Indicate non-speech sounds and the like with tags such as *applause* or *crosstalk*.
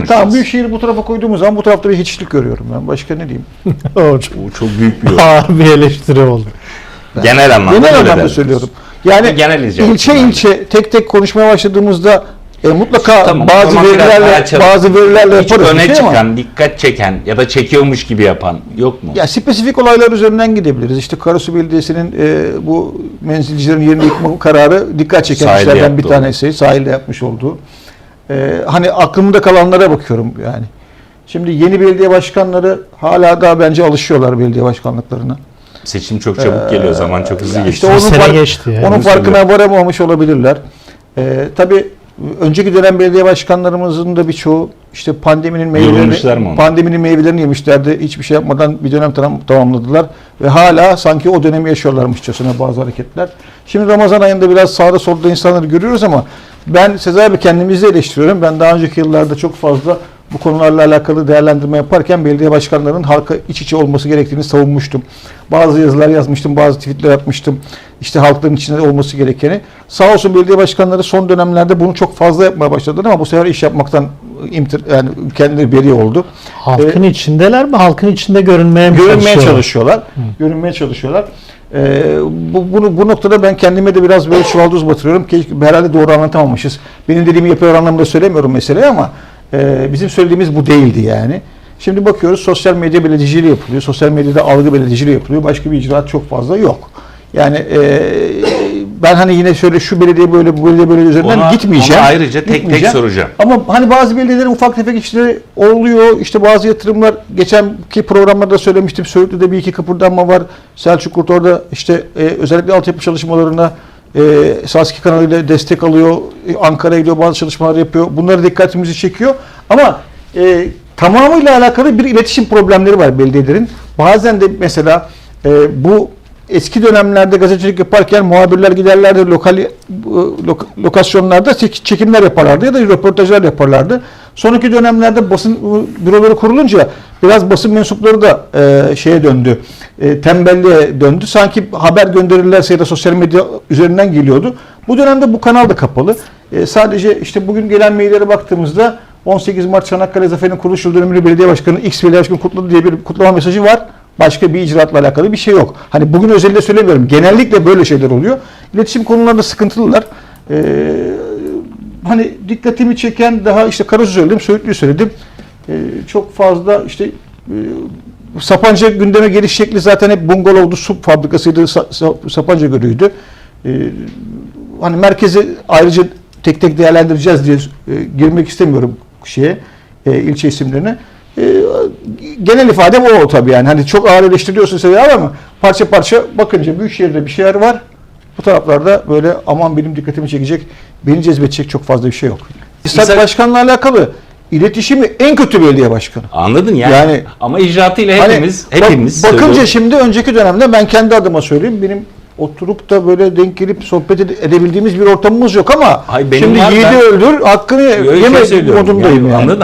konuşacağız. Tamam Büyükşehir'i bu tarafa koyduğumuz zaman bu tarafta bir hiçlik görüyorum ben. Başka ne diyeyim? *laughs* *laughs* o çok Bu çok büyük bir ağır bir eleştiri oldu. genel anlamda. Genel anlamda söylüyorum. Yani Genel ilçe ilçe tek tek konuşmaya başladığımızda e, mutlaka Tamam, bazı verilerle bazı verilerle Hiç yaparız öne şey çıkan, ama dikkat çeken ya da çekiyormuş gibi yapan yok mu? ya spesifik olaylar üzerinden gidebiliriz. İşte Karasu Belediyesi'nin e, bu menzilcilerin yerini yıkma kararı dikkat çeken işlerden bir tanesi. Sahilde yapmış olduğu. E, hani aklımda kalanlara bakıyorum yani. Şimdi yeni belediye başkanları hala daha bence alışıyorlar belediye başkanlıklarına. Seçim çok çabuk geliyor, zaman çok hızlı Yani geçti. işte onun, sene fark- geçti yani. onun Onu farkına varamamış olabilirler. Ee, tabii önceki dönem belediye başkanlarımızın da birçoğu işte pandeminin meyvelerini, pandeminin meyvelerini yemişlerdi. Hiçbir şey yapmadan bir dönem tam- tamamladılar. Ve hala sanki o dönemi yaşıyorlarmışçasına bazı hareketler. Şimdi Ramazan ayında biraz sağda solda insanları görüyoruz ama ben Sezai Bey kendimizi eleştiriyorum. Ben daha önceki yıllarda çok fazla bu konularla alakalı değerlendirme yaparken belediye başkanlarının halka iç içe olması gerektiğini savunmuştum. Bazı yazılar yazmıştım, bazı tweetler atmıştım. İşte halkların içinde olması gerekeni. Sağ olsun belediye başkanları son dönemlerde bunu çok fazla yapmaya başladılar ama bu sefer iş yapmaktan yani kendileri beri oldu. Halkın içindeler mi? Halkın içinde görünmeye mi Görünmeye çalışıyorlar? çalışıyorlar. Görünmeye çalışıyorlar. Ee, bu, bunu, bu noktada ben kendime de biraz böyle çuvaldız batırıyorum. Keşke herhalde doğru anlatamamışız. Benim dediğimi yapıyor anlamında söylemiyorum meseleyi ama e, bizim söylediğimiz bu değildi yani. Şimdi bakıyoruz sosyal medya belediyeciliği yapılıyor. Sosyal medyada algı belediyeciliği yapılıyor. Başka bir icraat çok fazla yok. Yani e, ben hani yine şöyle şu belediye böyle bu belediye böyle üzerinden Ona- gitmeyeceğim. ona ayrıca tek tek Gitmeyeceğim. soracağım. Ama hani bazı belediyelerin ufak tefek işleri oluyor. İşte bazı yatırımlar geçenki programlarda söylemiştim. Söğütlü'de bir iki kıpırdanma var. Selçuk Kurt orada işte e, özellikle altyapı çalışmalarına e, Saski kanalıyla destek alıyor. E, Ankara'ya gidiyor bazı çalışmalar yapıyor. Bunları dikkatimizi çekiyor. Ama e, tamamıyla alakalı bir iletişim problemleri var belediyelerin. Bazen de mesela e, bu eski dönemlerde gazetecilik yaparken muhabirler giderlerdi lokal lok- lokasyonlarda çek- çekimler yaparlardı ya da röportajlar yaparlardı. Sonraki dönemlerde basın büroları kurulunca biraz basın mensupları da e, şeye döndü. E, tembelliğe döndü. Sanki haber gönderirlerse ya da sosyal medya üzerinden geliyordu. Bu dönemde bu kanal da kapalı. E, sadece işte bugün gelen maillere baktığımızda 18 Mart Çanakkale Zaferi'nin kuruluş yıl dönümünü belediye başkanı X belediye başkanı kutladı diye bir kutlama mesajı var. Başka bir icraatla alakalı bir şey yok. Hani bugün özellikle söylemiyorum. Genellikle böyle şeyler oluyor. İletişim konularında sıkıntılılar. Ee, hani dikkatimi çeken daha işte Karasu söyledim, Söğütlü'yü söyledim. Ee, çok fazla işte e, Sapanca gündeme geliş şekli zaten hep bungalovdu, su fabrikasıydı, Sa- Sa- Sapanca Gölü'ydü. Ee, hani merkezi ayrıca tek tek değerlendireceğiz diye e, girmek istemiyorum şeye, e, ilçe isimlerine. Genel ifadem o tabii yani. Hani çok ağır eleştiriyorsun seviyor ama parça parça bakınca Büyükşehir'de bir şeyler var. Bu taraflarda böyle aman benim dikkatimi çekecek, beni cezbedecek çok fazla bir şey yok. İstat İsa- Başkan'la alakalı iletişimi en kötü belediye başkanı. Anladın yani. Yani- Ama icraatıyla Hani hepimiz bak- hepimiz bakınca şimdi önceki dönemde ben kendi adıma söyleyeyim benim oturup da böyle denk gelip sohbet ede- edebildiğimiz bir ortamımız yok ama Ay benim şimdi yiğidi ben- öldür hakkını yeme şey söylüyorum. modundayım yani. Anladın?